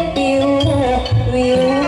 นแก้มปิววิว